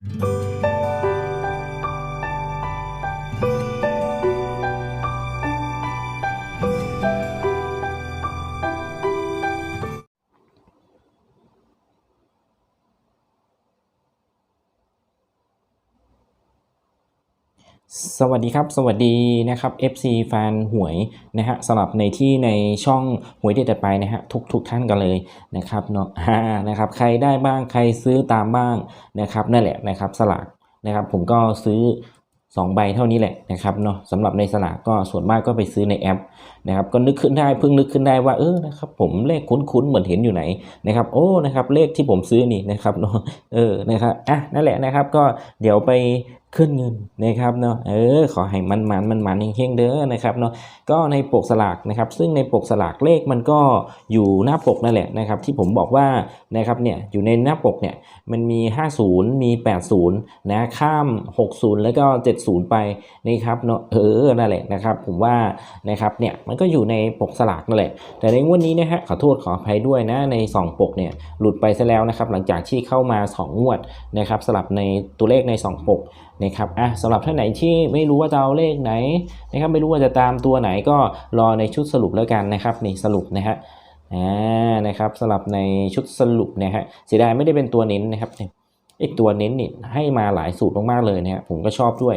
Música สวัสดีครับ สวัสดีนะครับ FC แฟนหวยนะฮะสำหรับในที่ในช่องหวยเด็ดจัดไปนะฮะทุกทุกท่านกันเลยนะครับเนาะอ่านะครับใครได้บ้างใครซื้อตามบ้างนะครับนั่นแหละนะครับสลากนะครับผมก็ซื้อ 2 ใบเท่านี้แหละนะครับเนาะสำหรับในสลากก็ส่วนมากก็ไปซื้อในแอปนะครับก็นึกขึ้นได้เพิ่งนึกขึ้นได้ว่าเออนะครับผมเลขคุ้นๆเหมือนเห็นอยู่ไหนนะครับโอ้นะครับเลขที่ผมซื้อนี่นะครับเนาะเออนะครับอะนั่นแหละนะครับก็เดี๋ยวไปขึ้นเงินนะครับเนาะเออขอให้มันมันมันมันเฮงๆเด้อนะครับเนาะก็ในปกสลากนะครับซึ่งในปกสลากเลขมันก็อยู่หน้าปกนั่นแหละนะครับที่ผมบอกว่านะครับเนี่ยอยู่ในหน้าปกเนี่ยมันมี 50 มี 80 นะข้าม 60 แล้วก็ 70 ไปนี่ครับเนาะเออนั่นแหละนะครับผมว่านะครับเนี่ยมันก็อยู่ในปกสลากนั่นแหละ แต่ในงวดนี้นะฮะขอโทษขออภัยด้วยนะใน 2 ปกเนี่ยหลุดไปซะแล้วนะครับหลังจากที่เข้ามา 2 งวดนะครับสลับในตัวเลขใน 2 ปกนะครับอะสำหรับท่านไหนที่ไม่รู้ว่าจะเอาเลขไหนนะครับไม่รู้ว่าจะตามตัวไหนก็รอในชุดสรุปแล้วกันนะครับนี่สรุปนะฮะอ่านะครับสลับในชุดสรุปนะฮะเสียดายไม่ได้เป็นตัวเน้นนะครับเนี่ยไอตัวเน้นนี่ให้มาหลายสูตรมากๆเลยนะฮะผมก็ชอบด้วย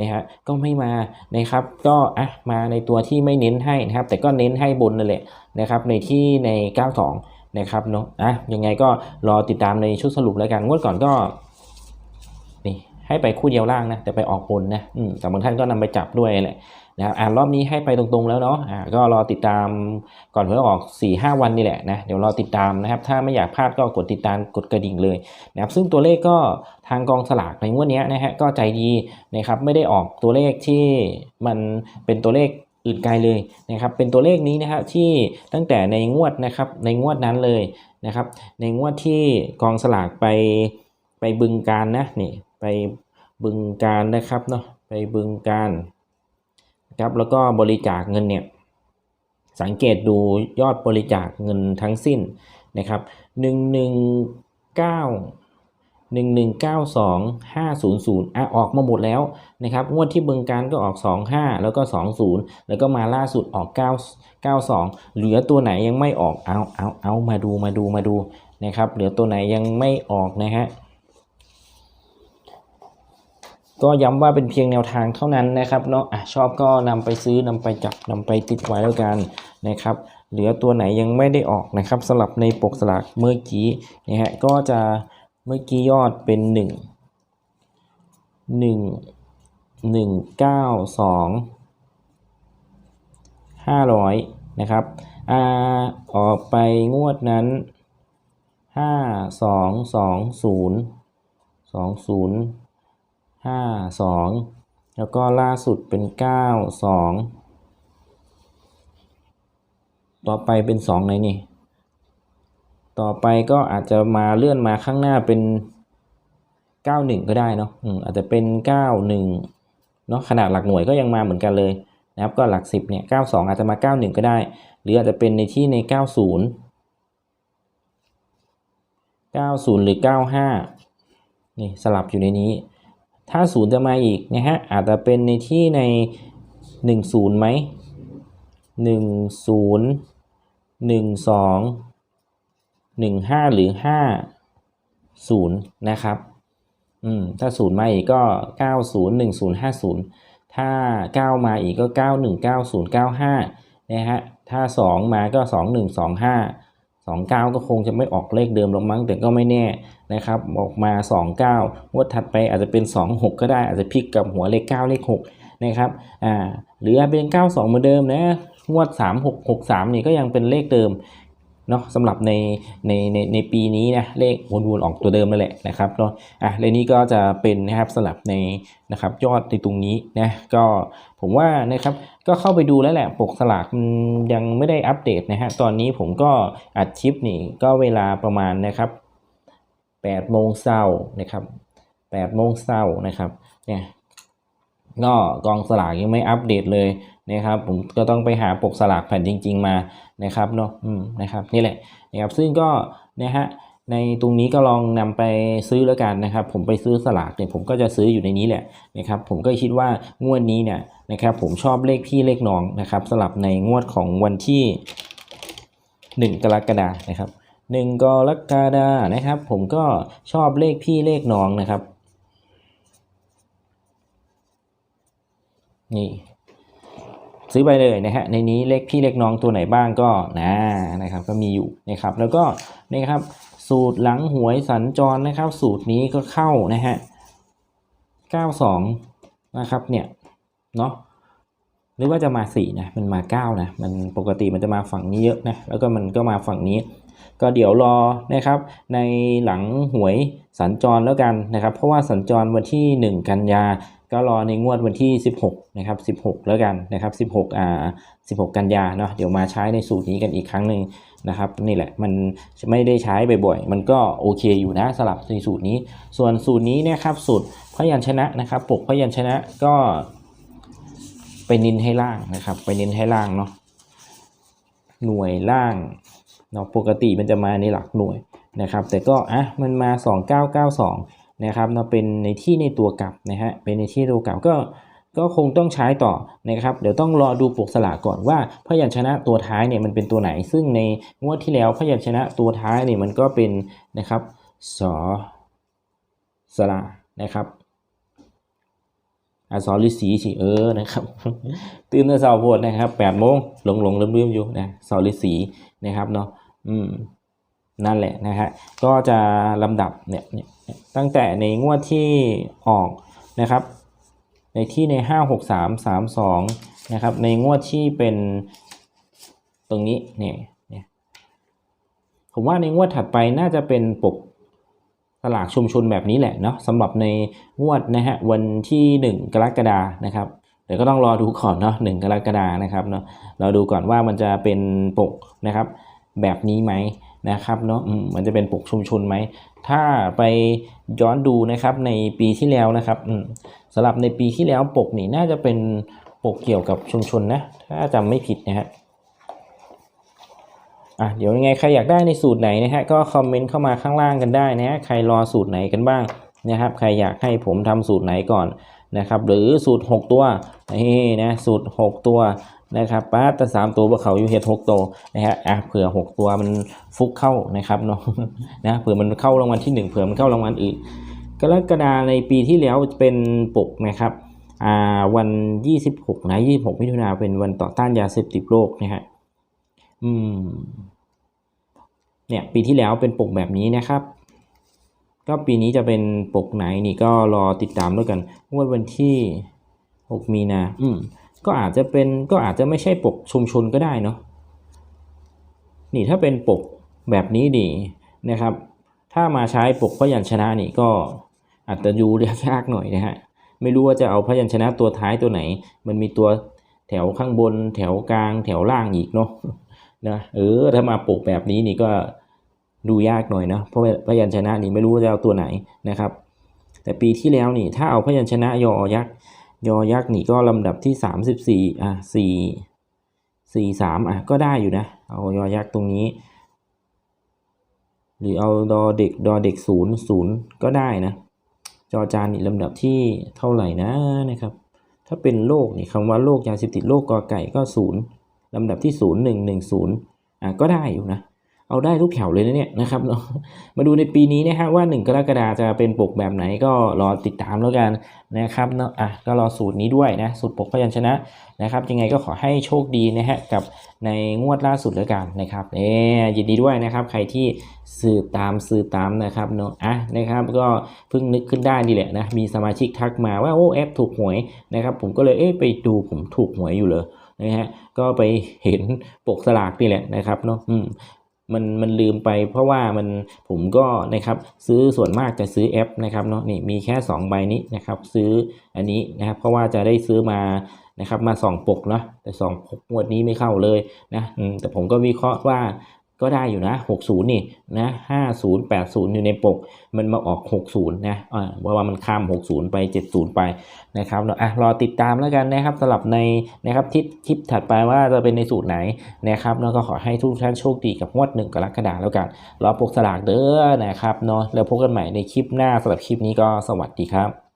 นะฮะก็ไม่มานะครับก็อะมาในตัวที่ไม่เน้นให้นะครับ แต่ก็เน้นให้บนนั่นแหละนะครับในที่ใน 92 นะครับเนาะอะยังไงก็รอติดตามในชุดสรุปแล้วกันงวดก่อนก็ ให้ไปคู่เดียวล่างนะแต่ไปออกบนนะแต่บางท่านก็นำไปจับด้วยแหละนะครับอ่ารอบนี้ให้ไปตรงๆแล้วเนาะอ่าก็รอติดตามก่อนหวยออก 4-5 วันนี่แหละนะเดี๋ยวรอติดตามนะครับ ถ้าไม่อยากพลาดก็กดติดตามกดกระดิ่งเลยนะครับซึ่งตัวเลขก็ทางกองสลากในงวดนี้นะฮะก็ใจดีนะครับไม่ได้ออกตัวเลขที่มันเป็นตัวเลขอื่นไกลเลยนะครับเป็นตัวเลขนี้นะฮะที่ตั้งแต่ในงวดนะครับในงวดนั้นเลยนะครับในงวดที่กองสลากไปไปบึงการนะนี่ ไปบึงการนะครับเนาะไปบึงการครับแล้วก็บริจาคเงินเนี่ยสังเกตดูยอดบริจาคเงินทั้งสิ้นนะครับหนึ่งหนึ่งเก้าหนึ่งหนึ่งเก้าสองห้าศูนย์ศูนย์อะออกมาหมดแล้วนะครับงวดที่บึงการก็ออกสองห้าแล้วก็สองศูนย์แล้วก็มาล่าสุดออกเก้าเก้าสองเหลือตัวไหนยังไม่ออกเอาเอาเอามาดูมาดูมาดูนะครับเหลือตัวไหนยังไม่ออกนะฮะ ก็ย้ำว่าเป็นเพียงแนวทางเท่านั้นนะครับเนาะชอบก็นำไปซื้อนำไปจับนำไปติดไว้แล้วกันนะครับ เหลือตัวไหนยังไม่ได้ออกนะครับสลับในปกสลักเมื่อกี้นะฮะก็จะเมื่อกี้ยอดเป็น 1 1 1 9 2 500นะครับอาออกไปงวดนั้น 5 2 2 0 2 0 ห้าสองแล้วก็ล่าสุดเป็นเก้าสองต่อไปเป็นสองไหนนี่ ต่อไปก็อาจจะมาเลื่อนมาข้างหน้าเป็นเก้าหนึ่งก็ได้เนาะอืมอาจจะเป็นเก้าหนึ่งเนาะขนาดหลักหน่วยก็ยังมาเหมือนกันเลยนะครับก็หลักสิบเนี่ยเก้าสองอาจจะมาเก้าหนึ่งก็ได้ หรืออาจจะเป็นในที่ในเก้าศูนย์เก้าศูนย์หรือเก้าห้านี่สลับอยู่ในนี้ ถ้าศูนย์จะมาอีกนะฮะอาจจะเป็นในที่ในหนึ่งศูนย์ไหมหนึ่งศูนย์หนึ่งสองหนึ่งห้าหรือห้าศูนย์นะครับอืมถ้าศูนย์มาอีกก็เก้าศูนย์หนึ่งศูนย์ห้าศูนย์ถ้าเก้ามาอีกก็เก้าหนึ่งเก้าศูนย์เก้าห้านะฮะถ้าสองมาก็ส องหนึ่งสองเก้าก็คงจะไม่ออกเลขเดิมหรอกมั้งแต่ก็ไม่แน่นะครับออกมา 29งวดถัดไปอาจจะเป็น 26 ก็ได้อาจจะพลิกกับหัวเลข 9 เลข6นะครับอ่าหรืออาจเป็น 92 เหมือนเดิมนะงวด 3663 นี่ก็ยังเป็นเลขเดิม เนาะสำหรับในในในในปีนี้นะเลขวนๆออกตัวเดิมนั่นแหละนะครับเนาะอะและนี้ก็จะเป็นนะครับสลับในนะครับยอดในตรงนี้นะก็ผมว่านะครับก็เข้าไปดูแล้วแหละปกสลากมันยังไม่ได้อัปเดตนะฮะตอนนี้ผมก็อัดคลิปนี่ก็เวลาประมาณนะครับ8โมงเช้านะครับ8โมงเช้านะครับเนี่ย ก็กองสลากยังไม่อัปเดตเลยนะครับผมก็ต้องไปหาปกสลากแผ่นจริง ๆ มานะครับเนาะอืมนะครับนี่แหละนะครับซึ่งก็นะฮะในตรงนี้ก็ลองนำไปซื้อแล้วกันนะครับ ผมไปซื้อสลากเนี่ยผมก็จะซื้ออยู่ในนี้แหละนะครับ ผมก็คิดว่างวดนี้เนี่ยนะครับ ผมชอบเลขพี่เลขน้องนะครับสลับในงวดของวันที่ 1 กรกฎานะครับ1กรกฎานะครับ ผมก็ชอบเลขพี่เลขน้องนะครับ นี่ ซื้อไปเลยนะฮะในนี้เลขพี่เลขน้องตัวไหนบ้างก็นะนะครับก็มีอยู่นะครับ แล้วก็นะครับ สูตรหลังหวยสัญจรนะครับ สูตรนี้ก็เข้านะฮะ92นะครับเนี่ยเนาะหรือว่าจะมา4นะมันมา9นะมันปกติมันจะมาฝั่งนี้เยอะนะแล้วก็มันก็มาฝั่งนี้ก็เดี๋ยวรอนะครับในหลังหวยสัญจรแล้วกันนะครับ เพราะว่าสัญจรวันที่ 1 กันยา ก็รอในงวดวันที่ 16นะครับ16 แล้วกันนะครับ16อ่า16 กันยาเนาะเดี๋ยวมาใช้ในสูตรนี้กันอีกครั้งหนึ่งนะครับนี่แหละมันไม่ได้ใช้บ่อยๆมันก็โอเคอยู่นะสลับในสูตรนี้ ส่วนสูตรนี้นี่ยครับสูตรพยัญชนะนะครับปกพยัญชนะก็ไปนินให้ล่างนะครับ ไปนินให้ล่างเนาะหน่วยล่างเนาะปกติมันจะมาในหลักหน่วยนะครับ แต่ก็อะมันมา 2992 นะครับเนาะเป็นในที่ในตัวกลับนะฮะเป็นในที่ตัวกลับก็ก็คงต้องใช้ต่อนะครับ เดี๋ยวต้องรอดูปกสลากก่อนว่าพยัญชนะตัวท้ายเนี่ยมันเป็นตัวไหน ซึ่งในงวดที่แล้วพยัญชนะตัวท้ายเนี่ยมันก็เป็นนะครับสอสระนะครับอสอฤษีสิเออนะครับ ตื่นแต่เช้าโพดนะครับแปดโมงหลงหลงลืมลืมอยู่นะสอฤษีนะครับเนาะอืม นั่นแหละนะฮะก็จะลำดับเนี่ยตั้งแต่ในงวดที่ออกนะครับ ในที่ใน 5 6 3 3 2นะครับในงวดที่เป็นตรงนี้เนี่ยผมว่าในงวดถัดไปน่าจะเป็นปกสลากชุมชนแบบนี้แหละเนาะสำหรับในงวดนะฮะวันที่ 1 กรกฎานะครับเดี๋ยวก็ต้องรอดูก่อนเนาะ1กรกฎานะครับเนาะเราดูก่อนว่ามันจะเป็นปกนะครับแบบนี้ไหม นะครับเนาะอืมมันจะเป็นปกชุมชนไหม ถ้าไปย้อนดูนะครับในปีที่แล้วนะครับสำหรับในปีที่แล้วปกนี่น่าจะเป็นปกเกี่ยวกับชุมชนนะ ถ้าจำไม่ผิดนะฮะอะเดี๋ยวยังไงใครอยากได้ในสูตรไหนนะฮะก็คอมเมนต์เข้ามาข้างล่างกันได้นะฮะใครรอสูตรไหนกันบ้างนะครับใครอยากให้ผมทำสูตรไหนก่อนนะครับหรือสูตร 6 ตัวนี่นะสูตร 6 ตัว นะครับป้าแต่สามตัวบวเขาอยู่เฮ็ดหกตัวนะฮะอะเผื่อ6ตัวมันฟุกเข้านะครับเนาะนะเผื่อมันเข้ารางวัลที่1เผื่อมันเข้ารางวัลอื่นกรกฎาในปีที่แล้วเป็นปกนะครับอ่าวัน26นะ26มิถุนาเป็นวันต่อต้านยาเสพติดโลกนะฮะอืมเนี่ยปีที่แล้วเป็นปกแบบนี้นะครับก็ปีนี้จะเป็นปกไหนนี่ก็รอติดตามด้วยกันงวดวันที่ 6 มีนา อืม ก็อาจจะเป็นก็อาจจะไม่ใช่ปกชุมชนก็ได้เนาะนี่ถ้าเป็นปกแบบนี้ดีนะครับ ถ้ามาใช้ปกพยัญชนะนี่ก็อาจจะดูเรียกยากหน่อยนะฮะไม่รู้ว่าจะเอาพยัญชนะตัวท้ายตัวไหน มันมีตัวแถวข้างบน แถวกลาง แถวล่างอีกเนาะนะเออถ้ามาปกแบบนี้นี่ก็ดูยากหน่อยนะเพราะพยัญชนะนี่ไม่รู้ว่าจะเอาตัวไหนนะครับ แต่ปีที่แล้วนี่ถ้าเอาพยัญชนะยอยักษ์ ยอยักษ์นี่ก็ลำดับที่ 34 อะ 4 4 3 อะ ก็ได้อยู่นะ เอายอยักษ์ตรงนี้ หรือเอาดอเด็กดอเด็กศูนย์ศูนย์ก็ได้นะ จอจานนี่ลำดับที่เท่าไหร่นะนะครับ ถ้าเป็นโรคนี่คำว่าโรคยาเสพติดโรคกอไก่ก็ศูนย์ลำดับที่ศูนย์หนึ่งหนึ่งศูนย์อะ ก็ได้อยู่นะ เอาได้ทุกแถวเลยนะเนี่ยนะครับเนาะมาดูในปีนี้นะฮะว่า 1 กรกฎาคมจะเป็นปกแบบไหนก็รอติดตามแล้วกันนะครับเนาะอะก็รอสูตรนี้ด้วยนะสูตรปกพยัญชนะนะครับยังไงก็ขอให้โชคดีนะฮะกับในงวดล่าสุดแล้วกันนะครับเอ๊ยินดีด้วยนะครับ ใครที่สืบตามสืบตามนะครับเนาะอะนะครับก็เพิ่งนึกขึ้นได้นี่แหละนะมีสมาชิกทักมาว่าโอ้แอปถูกหวยนะครับผมก็เลยเอ๊ะไปดูผมถูกหวยอยู่เลยนะฮะก็ไปเห็นปกสลากนี่แหละนะครับเนาะอื มันมันลืมไป เพราะว่ามันผมก็นะครับซื้อส่วนมากจะซื้อแอปนะครับเนาะนี่มีแค่ 2 ใบนี้นะครับ ซื้ออันนี้นะครับเพราะว่าจะได้ซื้อมานะครับมาส่องปกเนาะแต่ส่องปกงวดนี้ไม่เข้าเลยนะแต่ผมก็วิเคราะห์ว่า ก็ได้อยู่นะ 60 นี่นะ 50 80 อยู่ในปก มันมาออก 60 นะอ่าเพราะว่ามันข้าม 60 ไป 70 ไปนะครับเนาะอะรอติดตามแล้วกันนะครับสำหรับในนะครับทิศคลิปถัดไปว่าจะเป็นในสูตรไหนนะครับแล้วก็ขอให้ทุกท่านโชคดีกับงวดหนึ่งกรกฎาคมแล้วกัน รอปกสลากเด้อนะครับเนาะแล้วพบกันใหม่ในคลิปหน้าสำหรับคลิปนี้ก็สวัสดีครับ